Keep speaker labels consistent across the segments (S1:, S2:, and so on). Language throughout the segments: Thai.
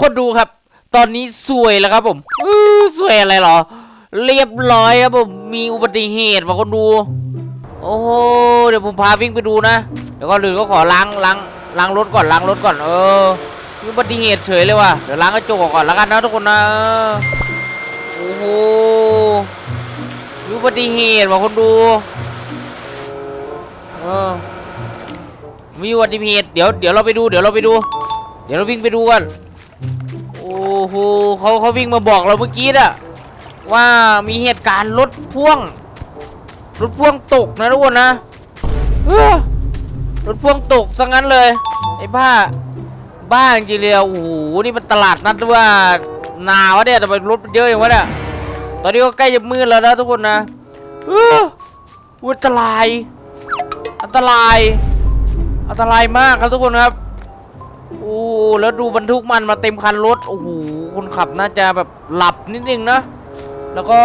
S1: คนดูครับ ตอนนี้สวยแล้วครับผมอื้อสวยอะไรเหรอ เรียบร้อยครับผม มีอุบัติเหตุว่ะคนดู โอ้โห เดี๋ยวผมพาวิ่งไปดูนะ เดี๋ยวก่อนอื่นก็ขอล้างล้างล้างรถก่อนล้างรถก่อน เออ มีอุบัติเหตุเฉยเลยว่ะ เดี๋ยวล้างกระจกก่อนแล้วกันนะทุกคนนะ โอ้โหมีอุบัติเหตุว่ะคนดู เออ มีอุบัติเหตุ เดี๋ยวเดี๋ยวเราไปดู เดี๋ยวเราไปดู เดี๋ยวเราวิ่งไปดูกัน โอ้โหเขาเขาวิ่งมาบอกเราเมื่อกี้อะว่ามีเหตุการณ์รถพ่วง รถพ่วงตกนะทุกคนนะรถพ่วงตกซะงั้นเลยไอ้บ้าบ้าจริงเลยโอ้โหนี่มันตลาดนัดหรือว่านาวะเนี่ยแต่รถมันเยอะอย่างวะเนี่ยตอนนี้ก็ใกล้จะมืดแล้วนะทุกคนนะเอออันตราย อันตราย อันตรายมากครับทุกคนครับ โอ้แล้วดูบรรทุกมันมาเต็มคันรถโอ้โหคนขับน่าจะแบบหลับนิดนึงนะ แล้วก็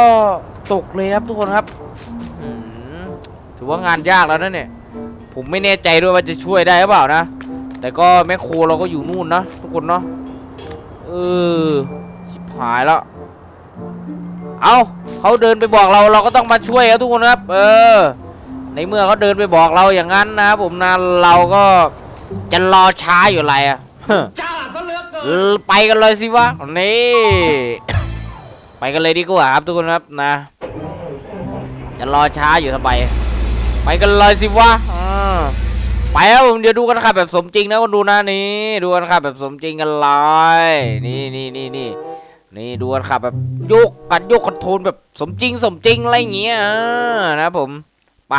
S1: ตกเลยครับทุกคนครับถือว่างานยากแล้วนะเนี่ย ผมไม่แน่ใจด้วยว่าจะช่วยได้หรือเปล่านะ แต่ก็แม่โคเราก็อยู่นู่นนะทุกคนเนาะเออชิบหายแล้วเอาเขาเดินไปบอกเราเราก็ต้องมาช่วยครับทุกคนครับ เออ ในเมื่อเขาเดินไปบอกเราอย่างนั้นนะครับผมนะเราก็ จะรอช้าอยู่อะไรอะ
S2: จ้าซะเหลือเกิน
S1: เออไปกันเลยสิวะนี่ ไปกันเลยดีกว่าครับทุกคนครับนะ จะรอช้าอยู่ทำไมไปกันเลยสิวะอ่าไปครับผมเดี๋ยวดูกันครับแบบสมจริงนะคนดูนะนี่ดูกันครับแบบสมจริงกันเลยนี่นี่นี่นี่นี่ดูกันครับแบบโยกกันโยกคอนโทรลแบบสมจริงสมจริงอะไรอย่างเงี้ยอ่านะครับผมไป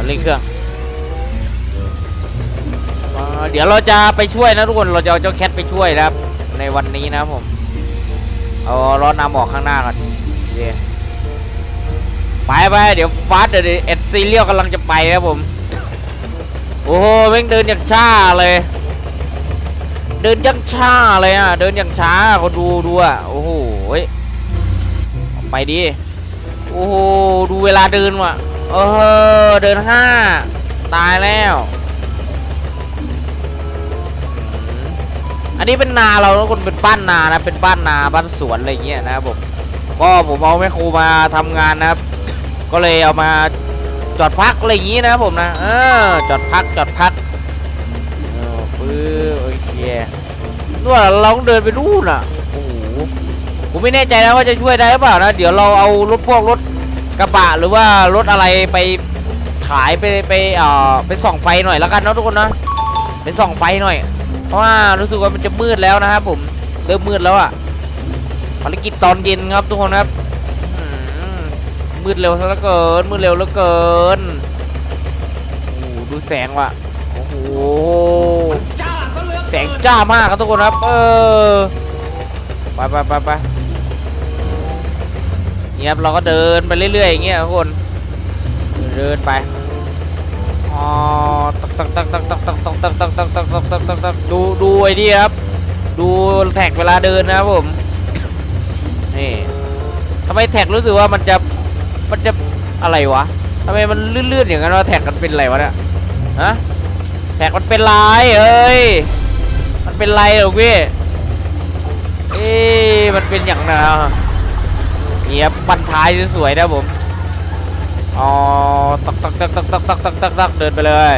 S1: เอาเร่งเครื่องเดี๋ยวเราจะไปช่วยนะทุกคนเราจะเอาเจ้าแคทไปช่วยนะครับ ในวันนี้นะผมเอาล้อนำออกข้างหน้าก่อนโอเคไปไปเดี๋ยวฟาสเดี๋ยวเอ็ดซีเรียลกำลังจะไปครับผม โอ้โหแม่งเดินอย่างช้าเลย เดินอย่างช้าเลยอะเดินอย่างช้าเขาดูดูอะโอ้โหไปดิโอ้โหดูเวลาเดินว่ะ เออเดินห้าตายแล้ว อันนี้เป็นนาเราทุกคนเป็นบ้านนานะเป็นบ้านนาบ้านสวนอะไรเงี้ยนะครับผมก็ผมเอาแม่ครูมาทำงานนะครับ ก็เลยเอามาจอดพักอะไรอย่างงี้นะครับผมนะเออจอดพักจอดพักเออปื้อโอเคนู่นเราต้องเดินไปนู่นอะโอ้โหผมไม่แน่ใจนะว่าจะช่วยได้หรือเปล่านะ เดี๋ยวเราเอารถพวกรถ กระบะหรือว่ารถอะไรไปขายไปไปเอ่อไปส่องไฟหน่อยแล้วกันเนาะทุกคนนะไปส่องไฟหน่อย เพราะว่ารู้สึกว่ามันจะมืดแล้วนะครับผมเริ่มมืดแล้วอะ่ะภารกิจตอนเย็นครับทุกคนครับมืดเร็วซะเหลือเกินมืดเร็วเหลือเกินโอ้ดูแสงว่ะโอ้โหแสงจ้ามากครับทุกคนครับ เออไปไปไปไป นี่ครับเราก็เดินไปเรื่อยๆอย่างเงี้ยทุกคนเดินไปอ๋อตักตักตักตักตักตักตักตักตักตักตักตักตักตักตักดูดูไอ้นี่ครับ ดูแท็กเวลาเดินนะครับผมนี่ทำไมแท็กรู้สึกว่ามันจะมันจะอะไรวะทำไมมันลื่นๆอย่างนั้นวะแท็กมันเป็นอะไรวะเนี่ยฮะแท็กมันเป็นลายเอ้ยมันเป็นไรเหรอพี่เอ๊มันเป็นอย่างน่ะ เงียบบันท้ายสวยๆนะผมอ๋อตักตักตักตักตักตักตักตักตักเดินไปเลย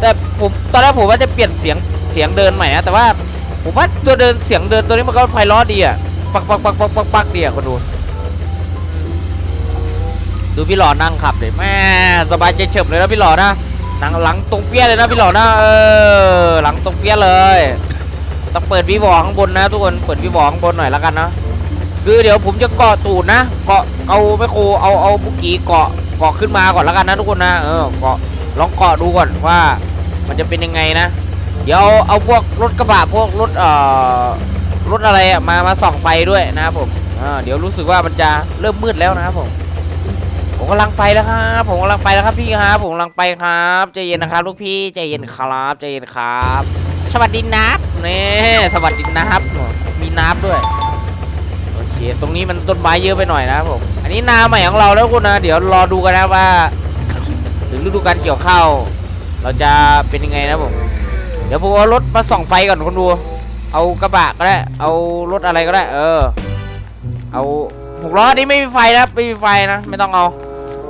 S1: แต่ผมตอนแรกผมว่าจะเปลี่ยนเสียงเสียงเดินใหม่นะแต่ว่าผมว่าตัวเดินเสียงเดินตัวนี้มันก็ไพเราะดีอะปักปักปักปักปักปักดีอะคนดูดูพี่หล่อนั่งขับเลยแม่สบายใจเฉิบเลยนะพี่หล่อนะหนังหลังตรงเปี้ยเลยนะพี่หล่อนะเออหลังตรงเปี้ยเลยต้องเปิดวีวอข้างบนนะทุกคนเปิดวีวอข้างบนหน่อยแล้วกันนะ คือเดี๋ยวผมจะเกาะตูดนะ เกาะเอาไมโครเอาเอาบุกีเกาะเกาะขึ้นมาก่อนแล้วกันนะทุกคนนะ เออเกาะลองเกาะดูก่อนว่า มันจะเป็นยังไงนะ เดี๋ยวเอาเอาพวกรถกระบะพวกรถเอ่อรถอะไรอะมามาส่องไฟด้วยนะครับผมเดี๋ยวรู้สึกว่ามันจะเริ่มมืดแล้วนะครับผมผมกำลังไปแล้วครับ ผมกำลังไปแล้วครับพี่ครับผมกำลังไปครับใจเย็นนะครับลูกพี่ใจเย็นครับใจเย็นครับ สวัสดีนับเนี่สวัสดีนับมีนับด้วย เคตรงนี้มันต้นไม้เยอะไปหน่อยนะผม อันนี้นาใหม่ของเราแล้วคุณนะ เดี๋ยวรอดูกันนะว่า ถึงฤดูการเกี่ยวข้าว เราจะเป็นยังไงนะผม เดี๋ยวผมเอารถมาส่องไฟก่อนคนดู เอากระบะก็ได้ เอารถอะไรก็ได้ เออ เอาหกล้อนี้ไม่มีไฟนะไม่มีไฟนะ ไม่ต้องเอา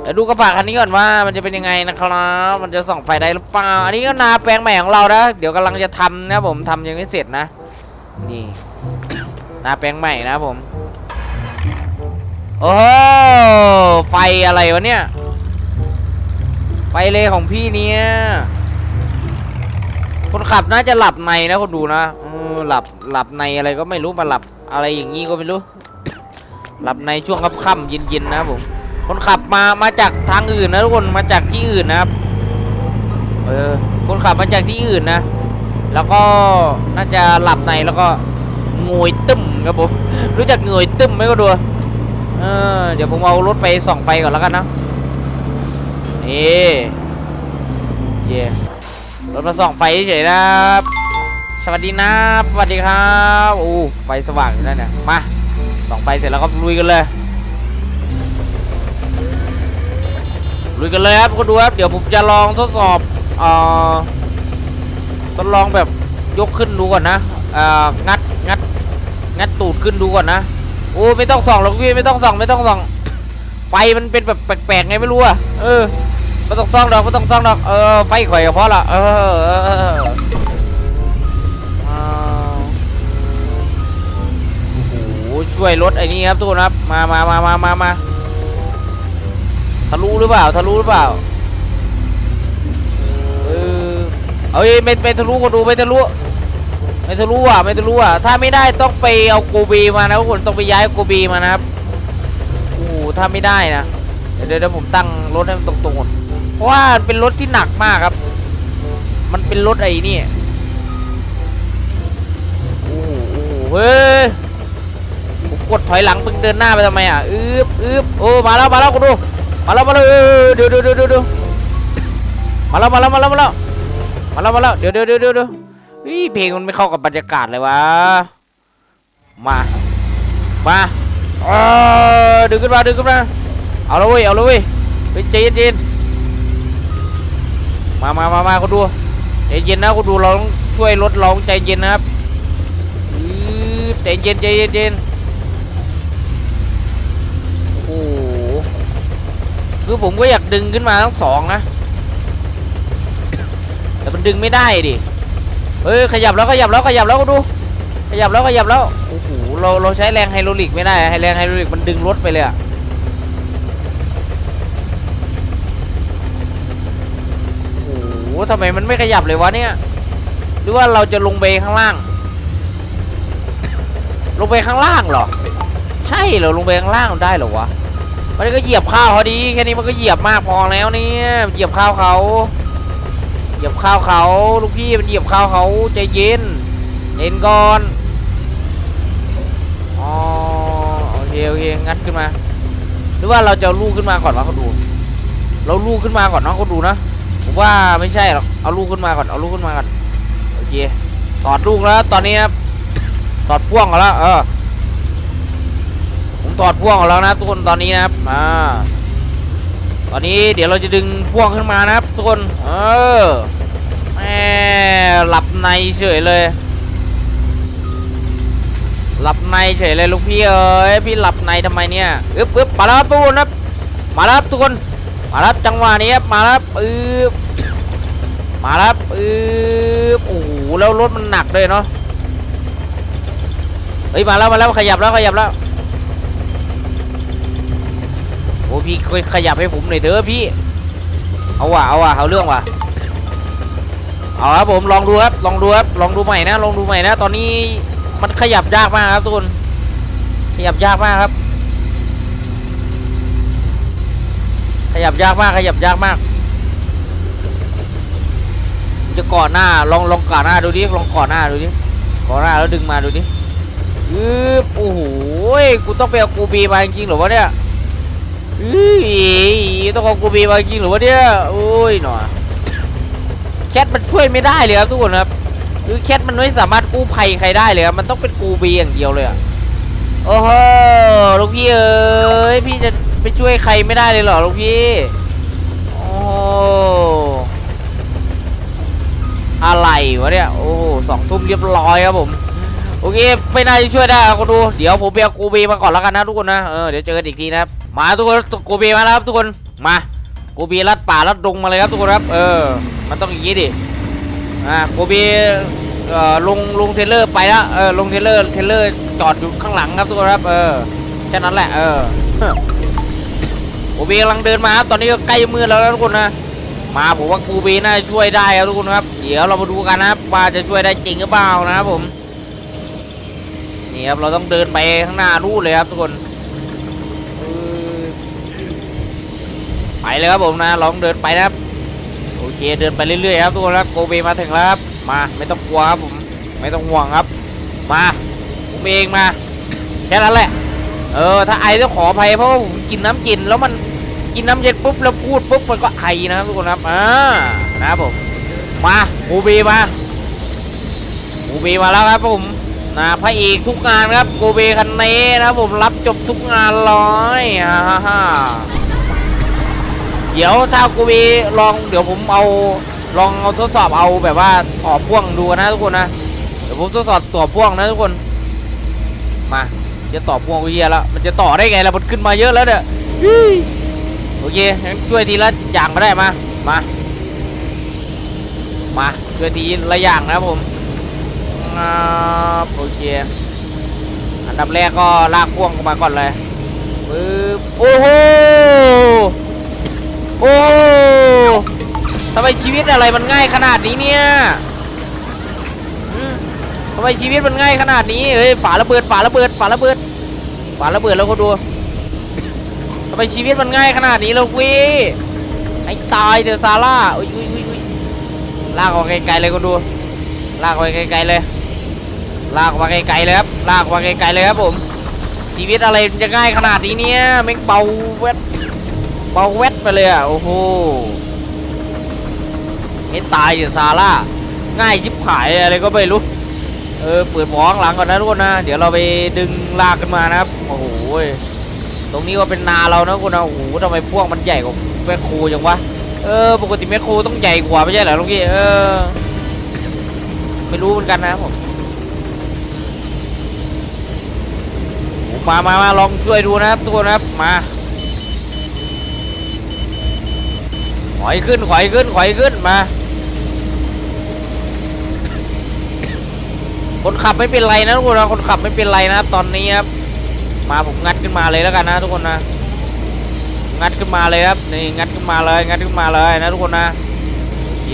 S1: เดี๋ยวดูกระบะคันนี้ก่อนว่ามันจะเป็นยังไงนะครับมันจะส่องไฟได้หรือเปล่า อันนี้ก็นาแปลงใหม่ของเรานะ เดี๋ยวกำลังจะทำนะผมทำยังไม่เสร็จนะ นี่นาแปลงใหม่นะผม โอ้ไฟอะไรวะเนี่ย ไฟเลของพี่เนี่ย คนขับน่าจะหลับในนะคนดูนะหลับหลับในอะไรก็ไม่รู้มาหลับอะไรอย่างงี้ก็ไม่รู้ หลับในช่วงค่ำๆเย็นๆนะผม คนขับมามาจากทางอื่นนะทุกคนมาจากที่อื่นนะครับ เออ คนขับมาจากที่อื่นนะ แล้วก็น่าจะหลับในแล้วก็งวยตึ้มครับผม รู้จักงวยตึ้มไหมก็ดู เออเดี๋ยวผมเอารถไปส่องไฟก่อนแล้วกันนะนี่โอเครถมาส่องไฟเฉยนะครับสวัสดีนะสวัสดีครับโอ้ไฟสว่างอยู่นั่นเนี่ยมาส่องไฟเสร็จแล้วก็ลุยกันเลยลุยกันเลยครับก็ดูครับเดี๋ยวผมจะลองทดสอบเอ่อทดลองแบบยกขึ้นดูก่อนนะเอ่องัดงัดงัดตูดขึ้นดูก่อนนะ โอ้ไม่ต้องส่องหรอกพี่ไม่ต้องส่องไม่ต้องส่อง ไฟมันเป็นแบบแปลกๆไงไม่รู้อะเออไม่ต้องส่องดอกไม่ต้องส่องดอกเออไฟข่อยก็พอละเออเออเออโอ้โหช่วยลดไอ้นี่ครับทุกคนครับมามามามามามาทะลุหรือเปล่าทะลุหรือเปล่าเออเอ้ยไม่ไม่ทะลุคนดูไม่ทะลุ ไม่ทะลุอะไม่ทะลุอะถ้าไม่ได้ต้องไปเอาโกบีมานะทุกคนต้องไปย้ายโกบีมานะครับโอ้ถ้าไม่ได้นะเดี๋ยวเดี๋ยวผมตั้งรถให้มันตรงๆก่อนเพราะว่าเป็นรถที่หนักมากครับ มันเป็นรถไอ้นี่โอ้โหเฮ้ยผมกดถอยหลังเพิ่งเดินหน้าไปทำไมอะอึ๊บอึ๊บโอ้มาแล้วมาแล้วคุณดูมาแล้วมาแล้วเดี๋ยวเดี๋ยวเดี๋ยวเดี๋ยวมาแล้วมาแล้วมาแล้วมาแล้วมาแล้วมาแล้วเดี๋ยวเดี๋ยวเดี๋ยวเดี๋ยว ฮ้ยเพลงมันไม่เข้ากับบรรยากาศเลยวะ มา มาเออดึงขึ้นมาดึงขึ้นมา เอาละเว้ยเอาละเว้ยไปใจเย็นมามามามาคุณดูใจเย็นนะคุณดูเราต้องช่วยลดเราต้องใจเย็นนะครับอือใจเย็นใจเย็นใจเย็นโอ้โหคือผมก็อยากดึงขึ้นมาทั้งสองนะ แต่มันดึงไม่ได้ดิ เฮ้ยขยับแล้วขยับแล้วขยับแล้วก็ดูขยับแล้วขยับแล้วโอ้โหเราเราใช้แรงไฮโดรลิกไม่ได้ไฮแรงไฮโดรลิกมันดึงรถไปเลยอะโอ้โหทำไมมันไม่ขยับเลยวะเนี่ยหรือว่าเราจะลงไปข้างล่าง ลงไปข้างล่างเหรอ ใช่เหรอลงไปข้างล่างได้เหรอวะมันก็เหยียบข้าวเขาดีแค่นี้มันก็เหยียบมากพอแล้วเนี่ยเหยียบข้าวเขา เหยียบข้าวเขาลูกพี่มันเหยียบข้าวเขาใจเย็นเย็นก่อนอ๋อโอเคโอเคงัดขึ้นมา หรือว่าเราจะลูกขึ้นมาก่อนวะเขาดู เราลูกขึ้นมาก่อนเนาะเขาดูนะผมว่าไม่ใช่หรอกเอาลูกขึ้นมาก่อนเอาลูกขึ้นมาก่อนโอเคถอดลูกแล้วตอนนี้ครับถอดพ่วงกันแล้วเออผมถอดพ่วงออกแล้วนะทุกคนตอนนี้นะครับอ่า ตอนนี้เดี๋ยวเราจะดึงพ่วงขึ้นมานะครับทุกคน เออแหมหลับในเฉยเลย หลับในเฉยเลยลูกพี่เอ้ยพี่หลับในทำไมเนี่ยอึ๊บอึ๊บมาแล้วครับทุกคนครับมาแล้วครับทุกคนมาแล้วครับจังหวะนี้ครับมาแล้วครับอึ๊บมาแล้วครับอึ๊บโอ้โหแล้วรถมันหนักเลยเนาะเฮ้ยมาแล้วมาแล้วขยับแล้วขยับแล้ว โอ้พี่ขยับให้ผมหน่อยเถอะพี่ เอาว่ะเอาว่ะเอาเรื่องว่ะเอาครับผมลองดูครับลองดูครับลองดูใหม่นะลองดูใหม่นะ ตอนนี้มันขยับยากมากครับทุกคนขยับยากมากครับ ขยับยากมากขยับยากมาก จะก่อนหน้าลองลองก่อนหน้าดูดิลองก่อนหน้าดูดิก่อนหน้าแล้วดึงมาดูดิอือโอ้โหกูต้องไปเอากูบีมาจริงๆหรอวะเนี้ย ต้องเอากูบีมาจริงหรือวะเนี่ยโอ้ยหนอแคทมันช่วยไม่ได้เลยครับทุกคนครับคือแคทมันไม่สามารถกู้ภัยใครได้เลยครับมันต้องเป็นกูบีอย่างเดียวเลยอะโอ้โหลูกพี่เอ้ยพี่จะไปช่วยใครไม่ได้เลยเหรอลูกพี่โอ้โหอะไรวะเนี่ยโอ้โหสองทุ่มเรียบร้อยครับผมโอเคไม่น่าจะช่วยได้ครับคนดู เดี๋ยวผมไปเอากเบมาก่อนแล้วกันนะทุกคนนะเออเดี๋ยวเจอกันอีกทีนะครับ มาทุกคนโกเบมาแล้วครับทุกคนมาโกเบลัดป่าลัดดงมาเลยครับทุกคนครับเออมันต้องอย่างนี้ดิอ่าโกเบเอ่อลงลงเทเลอร์ไปแล้วเออลงเทเลอร์เทเลอร์จอดอยู่ข้างหลังครับทุกคนครับเออแค่นั้นแหละเออโกเบกำลังเดินมาครับตอนนี้ก็ใกล้มืดแล้วนะทุกคนนะมาผมว่ากเบน่าช่วยได้ครับทุกคนครับเดี๋ยวเรามาดูกันนะครับว่าจะช่วยได้จริงหรือเปล่านะครับผมนี่ครับเราต้องเดินไปข้างหน้านู่นเลยครับทุกคน ไปเลยครับผมนะลองเดินไปนะครับโอเคเดินไปเรื่อยๆครับทุกคนครับโกเบมาถึงแล้วครับมาไม่ต้องกลัวครับผมไม่ต้องห่วงครับ มาผมเองมาแค่นั้นแหละเออถ้าไอต้องขออภัยเพราะว่าผมกินน้ำเย็นแล้วมันกินน้ำเย็นปุ๊บแล้วพูดปุ๊บมันก็ไอนะครับทุกคนครับอ่านะครับผมมาโกเบมาโกเบมาแล้วครับผมนะพระเอกทุกงานครับโกเบคันเน่นะครับผมรับจบทุกงานร้อยฮ่าฮ่า เดี๋ยวถ้าโกเบลองเดี๋ยวผมเอาลองเอาทดสอบเอาแบบว่าต่อพ่วงดูนะทุกคนนะเดี๋ยวผมทดสอบต่อพ่วงนะทุกคนมาจะต่อพ่วงก็เฮียแล้วมันจะต่อได้ไงล่ะมันขึ้นมาเยอะแล้วเนี่ยอี้โอเคงั้นช่วยทีละอย่างก็ได้มามามาช่วยทีละอย่างนะผมโอเคอันดับแรกก็ลากพ่วงออกมาก่อนเลยปึ๊บโอ้โห โอ้ทำไมชีวิตอะไรมันง่ายขนาดนี้เนี่ยทำไมชีวิตมันง่ายขนาดนี้เฮ้ยฝาระเบิดฝาระเบิดฝาระเบิดฝาระเบิดแล้วก็ดูทำไมชีวิตมันง่ายขนาดนี้ล่ะว้ยไอ้ตายเถอะซาร่าอุ้ยอุ้ยอุ้ยอุ้ยลากออกไกลๆเลยก็ดู ลากไปไกลๆเลย ลากมาไกลๆเลยครับลากมาไกลๆเลยครับผมชีวิตอะไรจะง่ายขนาดนี้เนี่ยแม่งเบาเวท เบาเวทไปเลยอะ โอ้โหให้ตายอยู่ซาร่า ง่ายชิบหายอะไรก็ไม่รู้ เออ เปิดหมอข้างหลังก่อนนะทุกคนนะ เดี๋ยวเราไปดึงลากขึ้นมานะครับ โอ้โห ตรงนี้ก็เป็นนาเรานะทุกคนะ โอ้โหทำไมพวกมันใหญ่กว่าแมคโครจังวะ เออ ปกติแมคโครต้องใหญ่กว่าไม่ใช่เหรอลุงกี้ เออ ไม่รู้เหมือนกันนะครับผมมามามาลองช่วยดูนะครับทุกคนนะครับ มาข อยขึ้น ขอยขึ้น ขอยขึ้นมา คนขับไม่เป็นไรนะทุกคนนะคนขับไม่เป็นไรนะครับตอนนี้ครับ มาผมงัดขึ้นมาเลยแล้วกันนะ ทุกคนนะ งัดขึ้นมาเลยครับนี่งัดขึ้นมาเลยงัดขึ้นมาเลยนะทุกคนนะโอเค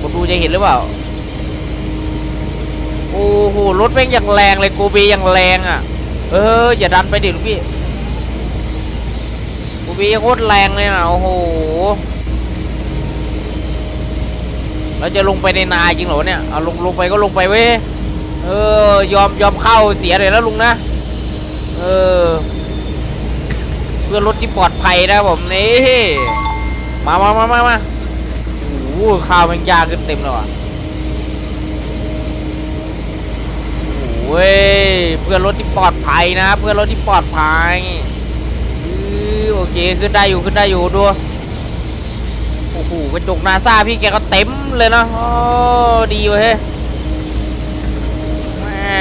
S1: คนดูจะเห็นหรือเปล่าโอ้โหรถแม่งอย่างแรงเลยกเบอย่างแรงอะ เอออย่าดันไปดิลูกพี่ โกเบโคตรแรงเลยอะโอ้โหเราจะลงไปในนาจริงเหรอเนี่ยเอาลงลงไปก็ลงไปเว้ยเออยอมยอมเข้าเสียเลยนะลุงนะเออเพื่อรถที่ปลอดภัยนะผมนี่มามามามามาโอ้โหข้าวมันยากขึ้นเต็มแล้วอะโอ้ยเพื่อรถที่ปลอดภัยนะ เพื่อรถที่ปลอดภัย โอเคขึ้นได้อยู่ขึ้นได้อยู่ดูโอ้โหกระจกนาซาพี่แกก็เต็มเลยนะโอ้ดีเว้ยแม่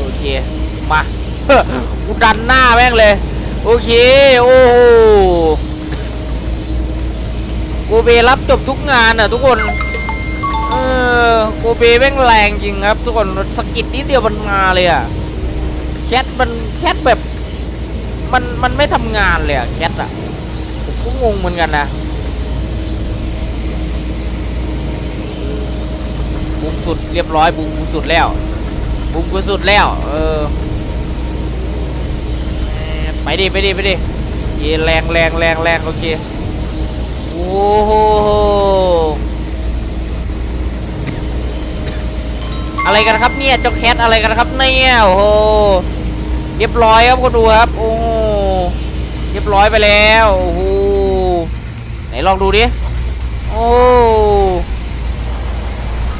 S1: โอเคมากูดันหน้าแม่งเลย โอเค โอ้โหโกเบรับจบทุกงานอะทุกคนเออโกเบแม่งแรงจริงครับ ทุกคนสกิดนิดเดียวมันมาเลยอะ แคทมันแคทแบบมันมันไม่ทำงานเลยอะแคทอะผมก็งงเหมือนกันนะบุมสุดเรียบร้อยบุมกูสุดแล้วบุมกูสุดแล้ว เออไปดิไปดิไปดิเยแรงแรงแรงแรงโอเคโอ้โหอะไรกันครับเนี่ยเจ้าแคทอะไรกันครับเนี่ยโอ้โห เรียบร้อยครับก็ดูครับ โอ้เรียบร้อยไปแล้วโอ้โหไหนลองดูดิโอ้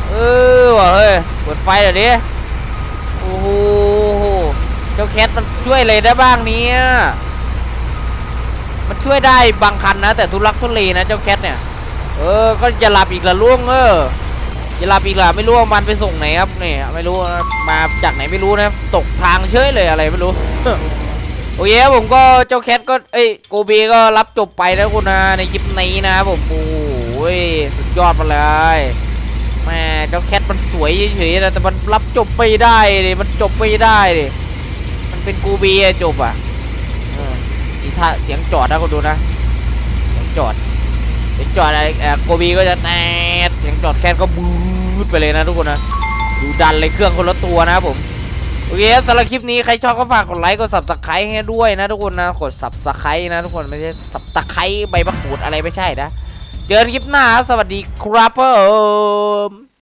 S1: เออว่ะเฮ้ยเปิดไฟเดี๋ยวดิโอ้โหเจ้าแคทมันช่วยอะไรได้บ้างเนี่ยมันช่วยได้บางคันนะ แต่ทุลักทุเลนะเจ้าแคทเนี่ย เออ ก็จะหลับอีกละล่วงเออ จะหลับอีละไม่รู้ว่ามันไปส่งไหนครับนี่ไม่รู้มาจากไหนไม่รู้นะตกทางเฉยเลยอะไรไม่รู้โอเคครับผมก็เจ้าแคทก็เอ้ยโกเบก็รับจบไปแล้วคุณนะในคลิปนี้นะครับผมโอ้ยสุดยอดไปเลยแม่เจ้าแคทมันสวยเฉยๆนะแต่มันรับจบไม่ได้ดิมันจบไม่ได้ดิมันเป็นกเบอะจบอะออนี่ถ้าเสียงจอดนะคุณดูนะเสียงจอดเสียงจอดอะไรโกเบก็จะแตดเสียงจอดแคทก็บู ไปเลยนะทุกคนนะ ดูดันเลยเครื่องคนละตัวนะผมโอเคสำหรับคลิปนี้ใครชอบก็ฝากกดไลค์กดซับสไครต์ให้ด้วยนะทุกคนนะกดซับสไครต์นะทุกคนไม่ใช่ซับสไครต์ใบมะกรูดอะไรไม่ใช่นะ เจอกันคลิปหน้าสวัสดีครับผม